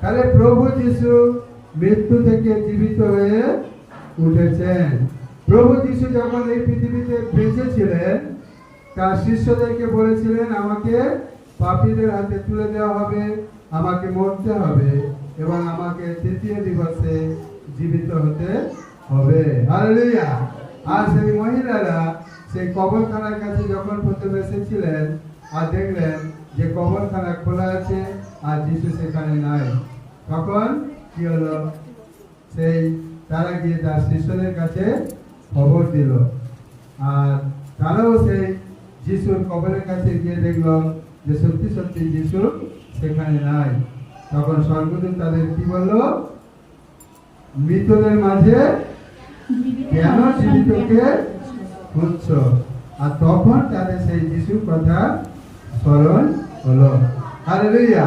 তাহলে প্রভু যিশু মৃত্যু থেকে জীবিত হয়ে উঠেছেন। প্রভু যিশু যখন এই পৃথিবীতে বেঁচে ছিলেন তার শিষ্যদেরকে বলেছিলেন, আমাকে পাপীদের হাতে তুলে দেওয়া হবে, আমাকে মরতে হবে এবং আমাকে তৃতীয় দিবসে জীবিত হতে হবে। হালেলুয়া। আর সেই মহিলারা সেই কবরখানার কাছে যখন প্রথমে এসেছিলেন আর দেখলেন যে কবরখানা খোলা আছে আর যিশু সেখানে নাই। তখন কি হলো? সেই তারা গিয়ে তার শিষ্যদের কাছে খবর দিল। আর তারাও সেই যিশুর কবরের কাছে গিয়ে দেখল যে সত্যি সত্যি যিশু সেখানে নাই। তখন স্বর্গদূত তাদের কি বলল? মৃতদের মাঝে কেন জীবিতকে খুঁজছ? আর তখন তাদের সেই যিশুর কথা স্মরণ হলো হালেলুয়া